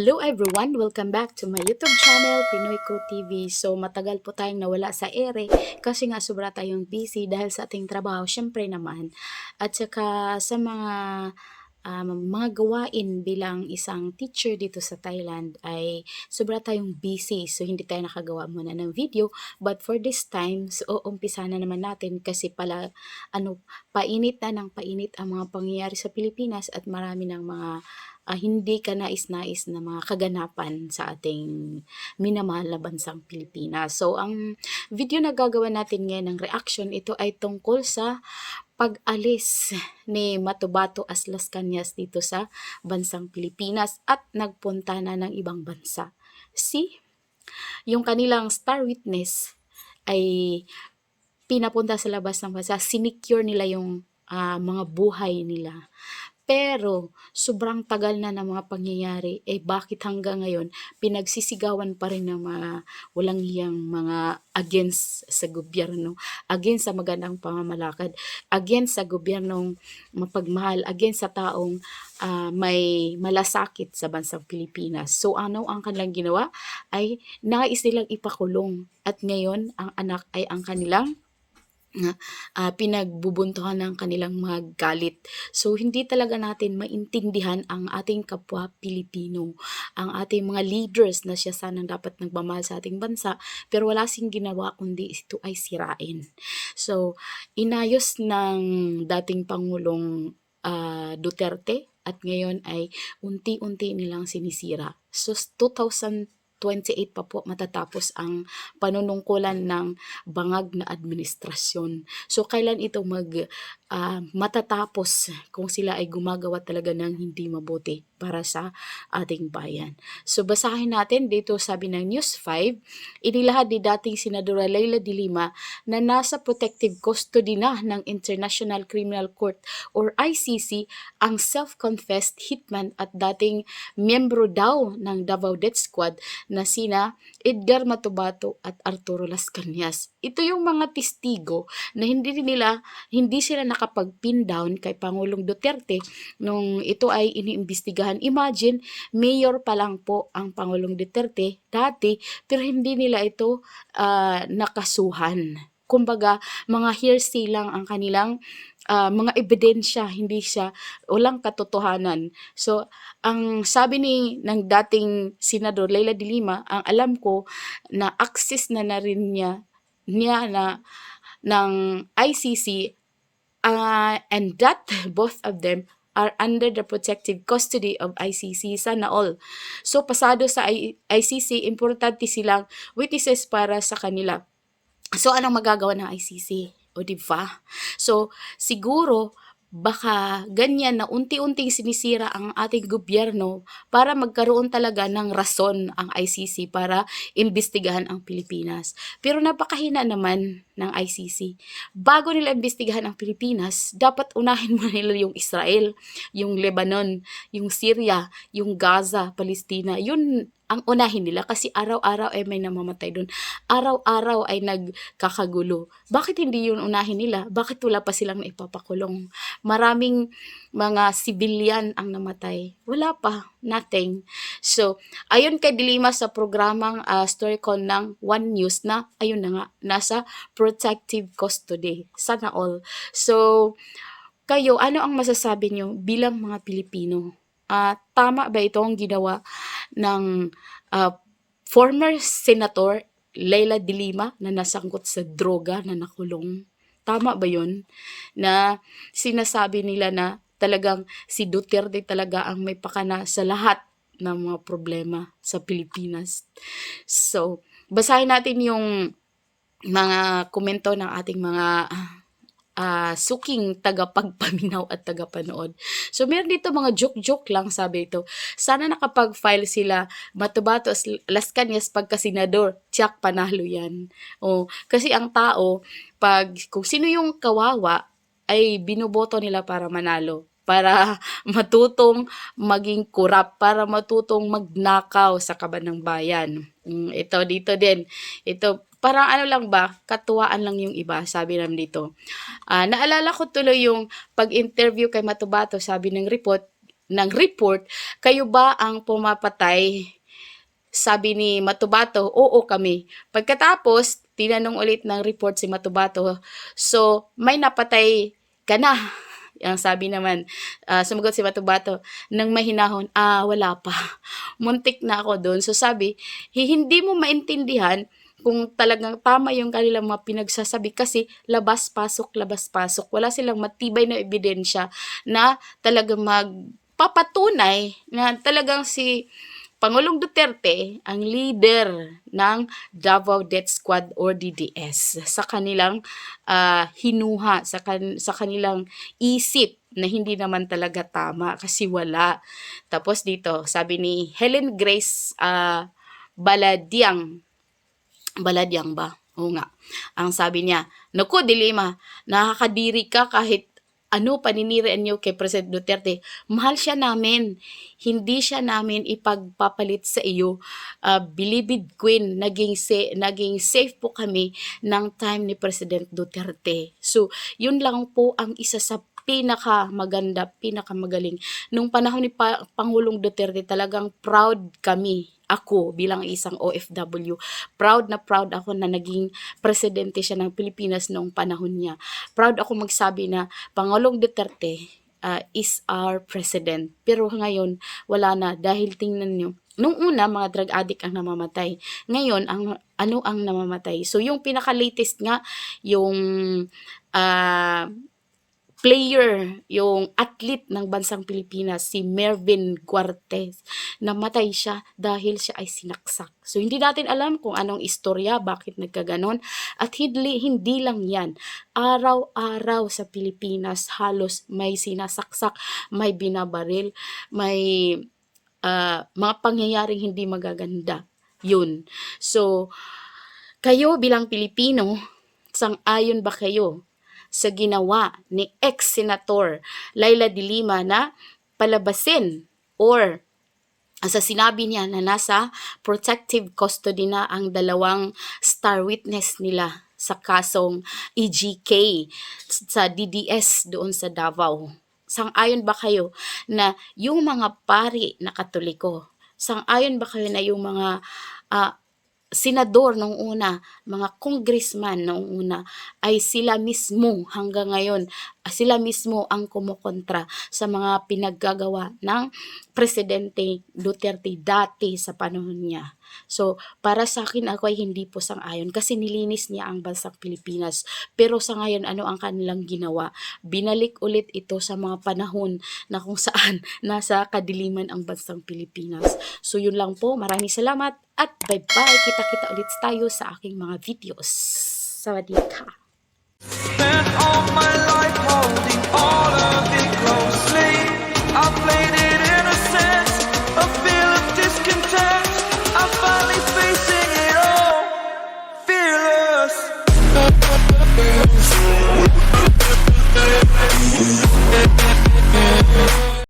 Hello everyone! Welcome back to my YouTube channel, Pinoy Ko TV. So matagal po tayong nawala sa ere kasi nga sobra tayong busy dahil sa ating trabaho, syempre naman. At saka sa mga um, mga gawain bilang isang teacher dito sa Thailand ay sobra tayong busy. So hindi tayo nakagawa muna ng video. But for this time, so umpisa na naman natin kasi pala ano, painit na ng painit ang mga pangyayari sa Pilipinas at marami ng mga ah, hindi ka nais-nais na mga kaganapan sa ating minamahal na bansang Pilipinas. So, ang video na gagawa natin ngayon ng reaction, ito ay tungkol sa pag-alis ni Matubato Aslas Cañas dito sa bansang Pilipinas at nagpunta na ng ibang bansa. See, yung kanilang star witness ay pinapunta sa labas ng bansa, sinicure nila yung ah, mga buhay nila. Pero sobrang tagal na ng mga pangyayari, eh bakit hanggang ngayon pinagsisigawan pa rin ng mga walang hiyang mga against sa gobyerno, against sa magandang pamamalakad, against sa gobyernong mapagmahal, against sa taong ah, may malasakit sa bansang Pilipinas. So ano ang kanilang ginawa? Ay nais nilang ipakulong at ngayon ang anak ay ang kanilang na ah, pinagbubuntuhan ng kanilang mga galit. So, hindi talaga natin maintindihan ang ating kapwa Pilipino, ang ating mga leaders na siya sanang dapat nagmamahal sa ating bansa, pero wala sing ginawa kundi ito ay sirain. So, inayos ng dating Pangulong ah, Duterte at ngayon ay unti-unti nilang sinisira. So, 2028 pa po matatapos ang panunungkulan ng bangag na administrasyon. So, kailan ito mag ah, matatapos kung sila ay gumagawa talaga ng hindi mabuti para sa ating bayan. So, basahin natin dito sabi ng News 5, inilahad ni dating Senadora Leila de Lima na nasa protective custody na ng International Criminal Court or ICC ang self-confessed hitman at dating miyembro daw ng Davao Death Squad na sina Edgar Matubato at Arturo Las Cañas. Ito yung mga testigo na hindi nila hindi sila nakapag-pin down kay Pangulong Duterte nung ito ay iniimbestigahan. Imagine, mayor pa lang po ang Pangulong Duterte dati pero hindi nila ito ah, nakasuhan. Kumbaga, mga hearsay lang ang kanilang ah, mga ebidensya, hindi siya, walang katotohanan. So, ang sabi ni ng dating Senador Leila de Lima, ang alam ko na access na na rin niya, niya na ng ICC uh, and that both of them are under the protective custody of ICC. Sana all. So, pasado sa ICC, importante silang witnesses para sa kanila. So, anong magagawa ng ICC? O, di ba? So, siguro, baka ganyan na unti-unting sinisira ang ating gobyerno para magkaroon talaga ng rason ang ICC para imbestigahan ang Pilipinas. Pero napakahina naman ng ICC. Bago nila imbestigahan ang Pilipinas, dapat unahin mo nila yung Israel, yung Lebanon, yung Syria, yung Gaza, Palestina. Yun ang unahin nila kasi araw-araw ay may namamatay doon. Araw-araw ay nagkakagulo. Bakit hindi yun unahin nila? Bakit wala pa silang naipapakulong? Maraming mga civilian ang namatay. Wala pa. Nothing. So, ayon kay Dilima sa programang uh, Storycon ng One News na, ayun na nga, nasa protective custody. Sana all. So, kayo, ano ang masasabi nyo bilang mga Pilipino? Ah, tama ba ito ang ginawa ng ah, former Senator Leila de Lima na nasangkot sa droga na nakulong? Tama ba yun? Na sinasabi nila na talagang si Duterte talaga ang may pakana sa lahat ng mga problema sa Pilipinas. So, basahin natin yung mga komento ng ating mga ah, suking tagapagpaminaw at tagapanood. So, meron dito mga joke-joke lang, sabi ito. Sana nakapag-file sila Matubato Las Cañas pagka senador. Tiyak, panalo yan. O, kasi ang tao, pag, kung sino yung kawawa, ay binuboto nila para manalo para matutong maging kurap, para matutong magnakaw sa kaban ng bayan. Mm, ito dito din. Ito parang ano lang ba, katuwaan lang yung iba, sabi naman dito. Ah, naalala ko tuloy yung pag-interview kay Matubato, sabi ng report, ng report, kayo ba ang pumapatay? Sabi ni Matubato, oo kami. Pagkatapos, tinanong ulit ng report si Matubato, so may napatay ka na. Ang sabi naman, ah, sumagot si Matubato, nang mahinahon, ah, wala pa. Muntik na ako doon. So sabi, hi- hindi mo maintindihan kung talagang tama yung kanilang mga pinagsasabi kasi labas-pasok, labas-pasok. Wala silang matibay na ebidensya na talagang magpapatunay na talagang si Pangulong Duterte ang leader ng Davao Death Squad or DDS sa kanilang ah, hinuha, sa, kan- sa kanilang isip na hindi naman talaga tama kasi wala. Tapos dito, sabi ni Helen Grace ah, Baladiang, Baladiang ba? Oo nga. Ang sabi niya, Naku, Dilima, nakakadiri ka kahit ano paninirian niyo kay President Duterte. Mahal siya namin. Hindi siya namin ipagpapalit sa iyo. Uh, Bilibid Queen, naging, sa- naging safe po kami ng time ni President Duterte. So, yun lang po ang isa sa pinaka maganda, pinaka magaling. Nung panahon ni pa- Pangulong Duterte, talagang proud kami ako bilang isang OFW, proud na proud ako na naging presidente siya ng Pilipinas noong panahon niya. Proud ako magsabi na Pangulong Duterte uh, is our president. Pero ngayon, wala na dahil tingnan nyo, Nung una, mga drug addict ang namamatay. Ngayon, ang ano ang namamatay? So, yung pinaka-latest nga, yung ah, player, yung athlete ng bansang Pilipinas, si Mervin Guartez. Namatay siya dahil siya ay sinaksak. So, hindi natin alam kung anong istorya, bakit nagkaganon. At hindi, hindi lang yan. Araw-araw sa Pilipinas, halos may sinasaksak, may binabaril, may ah, mga pangyayaring hindi magaganda. Yun. So, kayo bilang Pilipino, sang-ayon ba kayo sa ginawa ni ex-senator Laila de Lima na palabasin or sa sinabi niya na nasa protective custody na ang dalawang star witness nila sa kasong EGK sa DDS doon sa Davao. Sang-ayon ba kayo na yung mga pari na katoliko, sang-ayon ba kayo na yung mga ah, senador nung una, mga congressman nung una, ay sila mismo hanggang ngayon, sila mismo ang kumukontra sa mga pinaggagawa ng Presidente Duterte dati sa panahon niya. So, para sa akin, ako ay hindi po sang-ayon kasi nilinis niya ang bansang Pilipinas. Pero sa ngayon, ano ang kanilang ginawa? Binalik ulit ito sa mga panahon na kung saan nasa kadiliman ang bansang Pilipinas. So, yun lang po. Maraming salamat at bye-bye. Kita-kita ulit tayo sa aking mga videos. Sawadee ka. Spent all my life